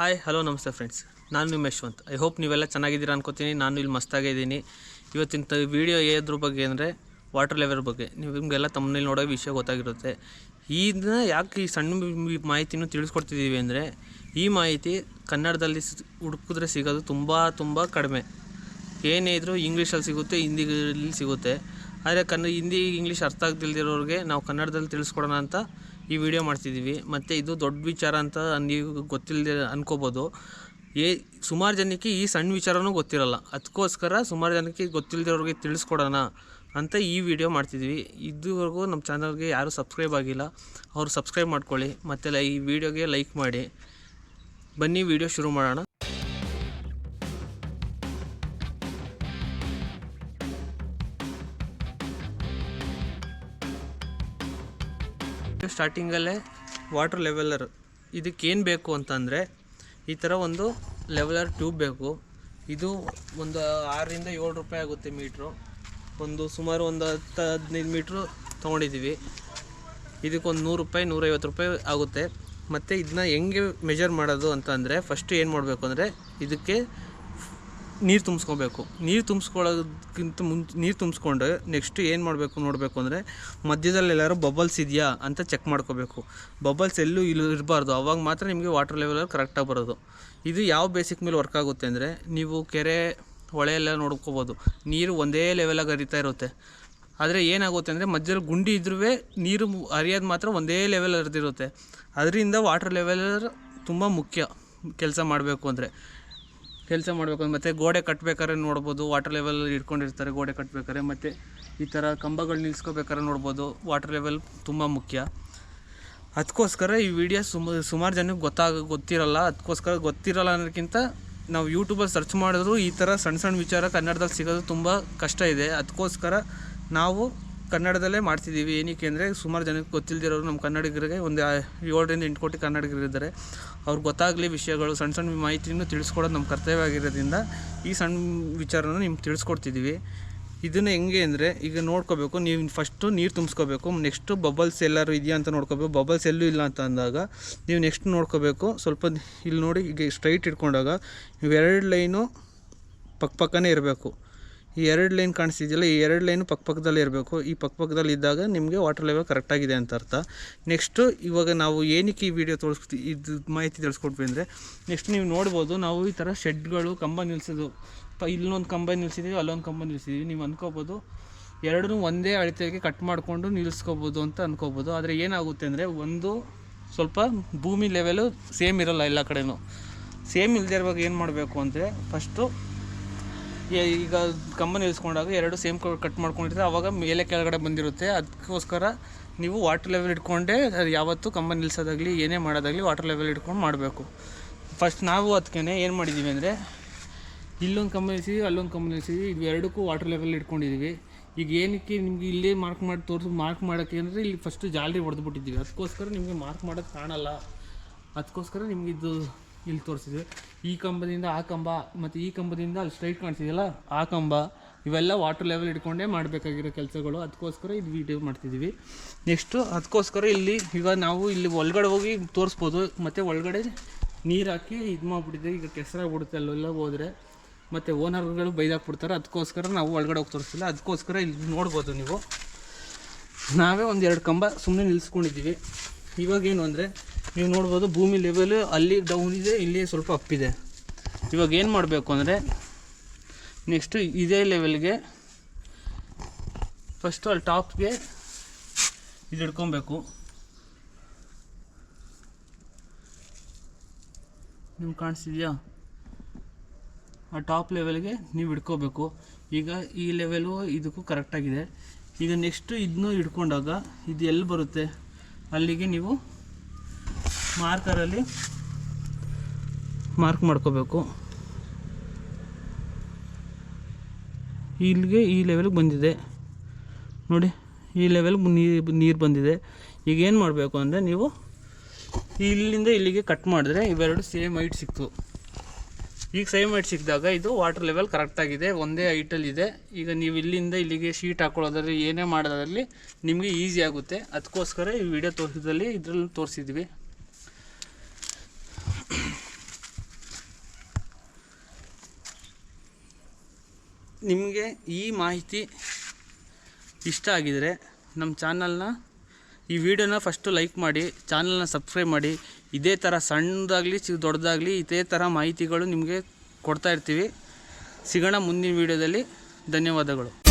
Hi hello ನಮಸ್ತೆ friends ನಾನು ನಿಮ್ಮ ಯಶವಂತ್. ಐ ಹೋಪ್ ನೀವೆಲ್ಲ ಚೆನ್ನಾಗಿದ್ದೀರಾ ಅನ್ಕೋತೀನಿ. ನಾನು ಇಲ್ಲಿ ಮಸ್ತಾಗಿದ್ದೀನಿ ಇವತ್ತಿನ ವಿಡಿಯೋ ಏದ್ರ ಬಗ್ಗೆ ಅಂದರೆ ವಾಟರ್ ಲೆವೆಲ್ ಬಗ್ಗೆ. ನಿಮಗೆಲ್ಲ ತಮ್ಮನೇಲಿ ನೋಡೋ ವಿಷಯ ಗೊತ್ತಾಗಿರುತ್ತೆ. ಇದನ್ನ ಯಾಕೆ ಈ ಸಣ್ಣ ಮಾಹಿತಿನೂ ತಿಳಿಸ್ಕೊಡ್ತಿದ್ದೀವಿ ಅಂದರೆ, ಈ ಮಾಹಿತಿ ಕನ್ನಡದಲ್ಲಿ ಹುಡುಕಿದ್ರೆ ಸಿಗೋದು ತುಂಬ ತುಂಬ ಕಡಿಮೆ. ಏನೇ ಇದ್ದರೂ ಇಂಗ್ಲೀಷಲ್ಲಿ ಸಿಗುತ್ತೆ ಹಿಂದಿಯಲ್ಲಿ ಸಿಗುತ್ತೆ. ಆದರೆ ಕನ್ನ ಹಿಂದಿ ಇಂಗ್ಲೀಷ್ ಅರ್ಥ ಆಗ್ದಿಲ್ದಿರೋರಿಗೆ ನಾವು ಕನ್ನಡದಲ್ಲಿ ತಿಳಿಸ್ಕೊಡೋಣ ಅಂತ ಈ ವಿಡಿಯೋ ಮಾಡ್ತಿದ್ದೀವಿ. ಮತ್ತು ಇದು ದೊಡ್ಡ ವಿಚಾರ ಅಂತ ನೀವು ಗೊತ್ತಿಲ್ಲದೆ ಅನ್ಕೋಬೋದು. ಏ, ಸುಮಾರು ಜನಕ್ಕೆ ಈ ಸಣ್ಣ ವಿಚಾರನೂ ಗೊತ್ತಿರಲ್ಲ. ಅದಕ್ಕೋಸ್ಕರ ಸುಮಾರು ಜನಕ್ಕೆ ಗೊತ್ತಿಲ್ಲದವ್ರಿಗೆ ತಿಳಿಸ್ಕೊಡೋಣ ಅಂತ ಈ ವಿಡಿಯೋ ಮಾಡ್ತಿದ್ವಿ ಇದುವರೆಗೂ ನಮ್ಮ ಚಾನಲ್ಗೆ ಯಾರೂ ಸಬ್ಸ್ಕ್ರೈಬ್ ಆಗಿಲ್ಲ. ಅವರು ಸಬ್ಸ್ಕ್ರೈಬ್ ಮಾಡ್ಕೊಳ್ಳಿ. ಮತ್ತು ಈ ವಿಡಿಯೋಗೆ ಲೈಕ್ ಮಾಡಿ. ಬನ್ನಿ, ವಿಡಿಯೋ ಶುರು ಮಾಡೋಣ. ಸ್ಟಾರ್ಟಿಂಗಲ್ಲೇ ವಾಟರ್ ಲೆವೆಲ್ಲರ್ ಇದಕ್ಕೇನು ಬೇಕು ಅಂತಂದರೆ ಈ ಥರ ಒಂದು ಲೆವೆಲರ್ ಟ್ಯೂಬ್ ಬೇಕು. ಇದು ಒಂದು ಆರರಿಂದ ಏಳು ರೂಪಾಯಿ ಆಗುತ್ತೆ ಮೀಟ್ರು ಒಂದು ಸುಮಾರು ಒಂದು ಹತ್ತು ಹದಿನೈದು ಮೀಟ್ರು ತೊಗೊಂಡಿದ್ದೀವಿ ಇದಕ್ಕೊಂದು ನೂರು ರೂಪಾಯಿ, ನೂರೈವತ್ತು ರೂಪಾಯಿ ಆಗುತ್ತೆ. ಮತ್ತು ಇದನ್ನ ಹೆಂಗೆ ಮೆಜರ್ ಮಾಡೋದು ಅಂತ ಅಂದರೆ ಫಸ್ಟು ಏನು ಮಾಡಬೇಕು ಅಂದರೆ ಇದಕ್ಕೆ ನೀರು ತುಂಬಿಸ್ಕೋಬೇಕು. ನೀರು ತುಂಬಿಸ್ಕೊಳ್ಳೋದಕ್ಕಿಂತ ಮುಂಚೆ, ನೀರು ತುಂಬಿಸ್ಕೊಂಡ್ರೆ ನೆಕ್ಸ್ಟ್ ಏನು ಮಾಡಬೇಕು ನೋಡಬೇಕು ಅಂದರೆ ಮಧ್ಯದಲ್ಲಿ ಎಲ್ಲರೂ ಬಬಲ್ಸ್ ಇದೆಯಾ ಅಂತ ಚೆಕ್ ಮಾಡ್ಕೋಬೇಕು. ಬಬಲ್ಸ್ ಎಲ್ಲೂ ಇಲ್ಲಿ ಇರಬಾರ್ದು. ಅವಾಗ ಮಾತ್ರ ನಿಮಗೆ ವಾಟರ್ ಲೆವೆಲ್ ಕರೆಕ್ಟಾಗಿ ಬರೋದು. ಇದು ಯಾವ ಬೇಸಿಕ್ ಮೇಲೆ ವರ್ಕ್ ಆಗುತ್ತೆ ಅಂದರೆ ನೀವು ಕೆರೆ, ಹೊಳೆ ಎಲ್ಲ ನೋಡ್ಕೋಬೋದು. ನೀರು ಒಂದೇ ಲೆವೆಲಾಗಿ ಹರಿತಾ ಇರುತ್ತೆ. ಆದರೆ ಏನಾಗುತ್ತೆ ಅಂದರೆ ಮಧ್ಯದಲ್ಲಿ ಗುಂಡಿ ಇದ್ರೂ ನೀರು ಹರಿಯೋದು ಮಾತ್ರ ಒಂದೇ ಲೆವೆಲ್ ಹರಿದಿರುತ್ತೆ. ಅದರಿಂದ ವಾಟರ್ ಲೆವೆಲ್ ತುಂಬ ಮುಖ್ಯ ಕೆಲಸ ಮಾಡಬೇಕು ಅಂದರೆ. ಕೆಲಸ ಮಾಡಬೇಕು ಮತ್ತು ಗೋಡೆ ಕಟ್ಟಬೇಕಾದ್ರೆ ನೋಡ್ಬೋದು ವಾಟರ್ ಲೆವೆಲ್ ಇಟ್ಕೊಂಡಿರ್ತಾರೆ ಗೋಡೆ ಕಟ್ಟಬೇಕಾದ್ರೆ ಮತ್ತು ಈ ಥರ ಕಂಬಗಳು ನಿಲ್ಸ್ಕೋಬೇಕಾದ್ರೆ ನೋಡ್ಬೋದು ವಾಟರ್ ಲೆವೆಲ್ ತುಂಬ ಮುಖ್ಯ. ಅದಕ್ಕೋಸ್ಕರ ಈ ವಿಡಿಯೋ ಸುಮ, ಸುಮಾರು ಜನಕ್ಕೆ ಗೊತ್ತಾಗ, ಗೊತ್ತಿರಲ್ಲ ಅದಕ್ಕೋಸ್ಕರ ಗೊತ್ತಿರಲ್ಲ ಅನ್ನೋದಕ್ಕಿಂತ ನಾವು ಯೂಟ್ಯೂಬಲ್ಲಿ ಸರ್ಚ್ ಮಾಡಿದ್ರು ಈ ಥರ ಸಣ್ಣ ಸಣ್ಣ ವಿಚಾರ ಕನ್ನಡದಲ್ಲಿ ಸಿಗೋದು ತುಂಬ ಕಷ್ಟ ಇದೆ. ಅದಕ್ಕೋಸ್ಕರ ನಾವು ಕನ್ನಡದಲ್ಲೇ ಮಾಡ್ತಿದ್ದೀವಿ. ಏನಕ್ಕೆ ಅಂದರೆ ಸುಮಾರು ಜನಕ್ಕೆ ಗೊತ್ತಿಲ್ಲದಿರೋರು ನಮ್ಮ ಕನ್ನಡಿಗರಿಗೆ ಒಂದು ಏಳರಿಂದ ಎಂಟು ಕೋಟಿ ಕನ್ನಡಿಗರಿದ್ದಾರೆ ಅವ್ರಿಗೆ ಗೊತ್ತಾಗಲಿ ವಿಷಯಗಳು, ಸಣ್ಣ ಸಣ್ಣ ಮಾಹಿತಿನೂ ತಿಳಿಸ್ಕೊಡೋದು ನಮ್ಮ ಕರ್ತವ್ಯ ಆಗಿರೋದ್ರಿಂದ ಈ ಸಣ್ಣ ವಿಚಾರನ ನಿಮ್ಗೆ ತಿಳಿಸ್ಕೊಡ್ತಿದ್ದೀವಿ. ಇದನ್ನು ಹೆಂಗೆ ಅಂದರೆ ಈಗ ನೋಡ್ಕೋಬೇಕು, ನೀವು ಫಸ್ಟು ನೀರು ತುಂಬಿಸ್ಕೋಬೇಕು ನೆಕ್ಸ್ಟು ಬಬಲ್ಸ್ ಎಲ್ಲರೂ ಇದೆಯಾ ಅಂತ ನೋಡ್ಕೋಬೇಕು ಬಬಲ್ಸ್ ಎಲ್ಲೂ ಇಲ್ಲ ಅಂತ ಅಂದಾಗ ನೀವು ನೆಕ್ಸ್ಟ್ ನೋಡ್ಕೋಬೇಕು, ಸ್ವಲ್ಪ ಇಲ್ಲಿ ನೋಡಿ ಈಗ ಸ್ಟ್ರೈಟ್ ಇಟ್ಕೊಂಡಾಗ ಇವೆರಡು ಲೈನು ಪಕ್ಕ ಪಕ್ಕನೇ ಇರಬೇಕು. ಈ ಎರಡು ಲೈನ್ ಕಾಣಿಸ್ತಿದೆಯಲ್ಲ, ಈ ಎರಡು ಲೈನು ಪಕ್ಕ ಪಕ್ಕದಲ್ಲೇ ಇರಬೇಕು. ಈ ಪಕ್ಕಪಕ್ಕದಲ್ಲಿ ಇದ್ದಾಗ ನಿಮಗೆ ವಾಟರ್ ಲೆವೆಲ್ ಕರೆಕ್ಟಾಗಿದೆ ಅಂತ ಅರ್ಥ. ನೆಕ್ಸ್ಟು ಇವಾಗ ನಾವು ಏನಕ್ಕೆ ಈ ವಿಡಿಯೋ ತೋರಿಸ್ತೀವಿ ಇದು ಮಾಹಿತಿ ತಿಳಿಸ್ಕೊಟ್ವಿ ಅಂದರೆ ನೆಕ್ಸ್ಟ್ ನೀವು ನೋಡ್ಬೋದು ನಾವು ಈ ಥರ ಶೆಡ್ಗಳು ಕಂಬ ನಿಲ್ಸೋದು ಪ, ಇಲ್ಲೊಂದು ಕಂಬ ನಿಲ್ಸಿದ್ದೀವಿ ಅಲ್ಲೊಂದು ಕಂಬ ನಿಲ್ಸಿದ್ದೀವಿ ನೀವು ಅಂದ್ಕೋಬೋದು ಎರಡನ್ನೂ ಒಂದೇ ಅಳತೆಗೆ ಕಟ್ ಮಾಡಿಕೊಂಡು ನಿಲ್ಲಿಸ್ಕೋಬೋದು ಅಂತ ಅಂದ್ಕೋಬೋದು ಆದರೆ ಏನಾಗುತ್ತೆ ಅಂದರೆ, ಒಂದು ಸ್ವಲ್ಪ ಭೂಮಿ ಲೆವೆಲು ಸೇಮ್ ಇರೋಲ್ಲ ಎಲ್ಲ ಕಡೆಯೂ ಸೇಮ್ ಇಲ್ಲದೆ ಇರುವಾಗ ಏನು ಮಾಡಬೇಕು ಅಂದರೆ ಫಸ್ಟು ಈಗ ಕಂಬನ ಇಳಿಸ್ಕೊಂಡಾಗ ಎರಡು ಸೇಮ್ ಕಟ್ ಮಾಡ್ಕೊಂಡಿರ್ತಾರೆ ಅವಾಗ ಮೇಲೆ ಕೆಳಗಡೆ ಬಂದಿರುತ್ತೆ. ಅದಕ್ಕೋಸ್ಕರ ನೀವು ವಾಟರ್ ಲೆವೆಲ್ ಇಟ್ಕೊಂಡೇ ಅದು ಯಾವತ್ತೂ ಕಂಬ ನಿಲ್ಲಿಸೋದಾಗಲಿ ಏನೇ ಮಾಡೋದಾಗಲಿ ವಾಟರ್ ಲೆವೆಲ್ ಇಟ್ಕೊಂಡು ಮಾಡಬೇಕು. ಫಸ್ಟ್ ನಾವು ಅದಕ್ಕೆ ಏನು ಮಾಡಿದ್ದೀವಿ ಅಂದರೆ, ಇಲ್ಲೊಂದು ಕಂಬ ನಿಲ್ಸಿದ್ವಿ, ಅಲ್ಲೊಂದು ಕಂಬ ನಿಲ್ಸಿದ್ವಿ, ಇದು ಎರಡಕ್ಕೂ ವಾಟರ್ ಲೆವೆಲ್ ಇಟ್ಕೊಂಡಿದ್ದೀವಿ ಈಗ ಏನಕ್ಕೆ ನಿಮಗೆ ಇಲ್ಲೇ ಮಾರ್ಕ್ ಮಾಡಿ ತೋರಿಸಿ ಮಾರ್ಕ್ ಮಾಡೋಕ್ಕೆ ಅಂದರೆ ಇಲ್ಲಿ ಫಸ್ಟು ಜಾಲರಿ ಹೊಡೆದ್ಬಿಟ್ಟಿದ್ದೀವಿ. ಅದಕ್ಕೋಸ್ಕರ ನಿಮಗೆ ಮಾರ್ಕ್ ಮಾಡೋಕ್ಕೆ ಕಾಣಲ್ಲ. ಅದಕ್ಕೋಸ್ಕರ ನಿಮಗಿದು ಇಲ್ಲಿ ತೋರಿಸಿದ್ವಿ ಈ ಕಂಬದಿಂದ ಆ ಕಂಬ, ಮತ್ತು ಈ ಕಂಬದಿಂದ ಅಲ್ಲಿ ಸ್ಟ್ರೈಟ್ ಕಾಣಿಸಿದೆಯಲ್ಲ, ಆ ಕಂಬ, ಇವೆಲ್ಲ ವಾಟರ್ ಲೆವೆಲ್ ಇಟ್ಕೊಂಡೇ ಮಾಡಬೇಕಾಗಿರೋ ಕೆಲಸಗಳು. ಅದಕ್ಕೋಸ್ಕರ ಇದು ವಿಡಿಯೋ ಮಾಡ್ತಿದ್ದೀವಿ. ನೆಕ್ಸ್ಟು ಅದಕ್ಕೋಸ್ಕರ ಇಲ್ಲಿ, ಈಗ ನಾವು ಇಲ್ಲಿ ಒಳಗಡೆ ಹೋಗಿ ತೋರಿಸ್ಬೋದು. ಮತ್ತು ಒಳಗಡೆ ನೀರು ಹಾಕಿ ಇದು ಮಾಡಿಬಿಟ್ಟಿದೆ. ಈಗ ಕೆಸರಾಗ್ಬಿಡುತ್ತೆ ಅಲ್ಲೆಲ್ಲ ಹೋದರೆ. ಮತ್ತು ಓನರ್ಗಳು ಬೈದಾಕ್ಬಿಡ್ತಾರೆ. ಅದಕ್ಕೋಸ್ಕರ ನಾವು ಒಳಗಡೆ ಹೋಗಿ ತೋರಿಸಿಲ್ಲ ಅದಕ್ಕೋಸ್ಕರ ಇಲ್ಲಿ ನೋಡ್ಬೋದು ನೀವು. ನಾವೇ ಒಂದು ಎರಡು ಕಂಬ ಸುಮ್ಮನೆ ನಿಲ್ಲಿಸ್ಕೊಂಡಿದ್ದೀವಿ ಇವಾಗೇನು ಅಂದರೆ ನೀವು ನೋಡ್ಬೋದು ಭೂಮಿ ಲೆವೆಲ್ ಅಲ್ಲಿ ಡೌನ್ ಇದೆ ಇಲ್ಲಿ ಸ್ವಲ್ಪ ಅಪ್ ಇದೆ. ಇವಾಗ ಏನು ಮಾಡಬೇಕು ಅಂದರೆ ನೆಕ್ಸ್ಟು ಇದೇ ಲೆವೆಲ್ಗೆ ಫಸ್ಟು ಅಲ್ಲಿ ಟಾಪ್ಗೆ ಇದು ಹಿಡ್ಕೊಬೇಕು ನಿಮ್ಗೆ ಕಾಣಿಸ್ತಿದ್ಯಾ? ಆ ಟಾಪ್ ಲೆವೆಲ್ಗೆ ನೀವು ಹಿಡ್ಕೋಬೇಕು ಈಗ ಈ ಲೆವೆಲು ಇದಕ್ಕೂ ಕರೆಕ್ಟಾಗಿದೆ ಈಗ ನೆಕ್ಸ್ಟು ಇದನ್ನೂ ಹಿಡ್ಕೊಂಡಾಗ ಇದು ಎಲ್ಲಿ ಬರುತ್ತೆ? ಅಲ್ಲಿಗೆ ನೀವು ಮಾರ್ಕರಲ್ಲಿ ಮಾರ್ಕ್ ಮಾಡ್ಕೋಬೇಕು. ಇಲ್ಲಿಗೆ ಈ ಲೆವೆಲ್ಗೆ ಬಂದಿದೆ. ನೋಡಿ, ಈ ಲೆವೆಲ್ಗೆ ನೀರು ನೀರು ಬಂದಿದೆ. ಈಗ ಏನು ಮಾಡಬೇಕು ಅಂದರೆ ನೀವು ಇಲ್ಲಿಂದ ಇಲ್ಲಿಗೆ ಕಟ್ ಮಾಡಿದ್ರೆ ಇವೆರಡು ಸೇಮ್ ಹೈಟ್ ಸಿಕ್ತು ಈಗ ಸೇಮ್ ಹೈಟ್ ಸಿಕ್ಕಿದಾಗ ಇದು ವಾಟರ್ ಲೆವೆಲ್ ಕರೆಕ್ಟಾಗಿದೆ ಒಂದೇ ಹೈಟಲ್ಲಿದೆ ಈಗ ನೀವು ಇಲ್ಲಿಂದ ಇಲ್ಲಿಗೆ ಶೀಟ್ ಹಾಕೊಳ್ಳೋದ್ರಲ್ಲಿ ಏನೇ ಮಾಡೋದ್ರಲ್ಲಿ ನಿಮಗೆ ಈಸಿ ಆಗುತ್ತೆ. ಅದಕ್ಕೋಸ್ಕರ ಈ ವಿಡಿಯೋ ತೋರಿಸಿದಲ್ಲಿ ಇದರಲ್ಲಿ ತೋರಿಸಿದ್ವಿ. ನಿಮಗೆ ಈ ಮಾಹಿತಿ ಇಷ್ಟ ಆಗಿದರೆ ನಮ್ಮ ಚಾನಲ್ನ ಈ ವಿಡಿಯೋನ ಫಸ್ಟು ಲೈಕ್ ಮಾಡಿ, ಚಾನಲ್ನ ಸಬ್ಸ್ಕ್ರೈಬ್ ಮಾಡಿ. ಇದೇ ಥರ ಸಣ್ಣದಾಗಲಿ, ಚಿ ದೊಡ್ಡದಾಗಲಿ ಇದೇ ಥರ ಮಾಹಿತಿಗಳು ನಿಮಗೆ ಕೊಡ್ತಾ ಇರ್ತೀವಿ. ಸಿಗೋಣ ಮುಂದಿನ ವಿಡಿಯೋದಲ್ಲಿ. ಧನ್ಯವಾದಗಳು.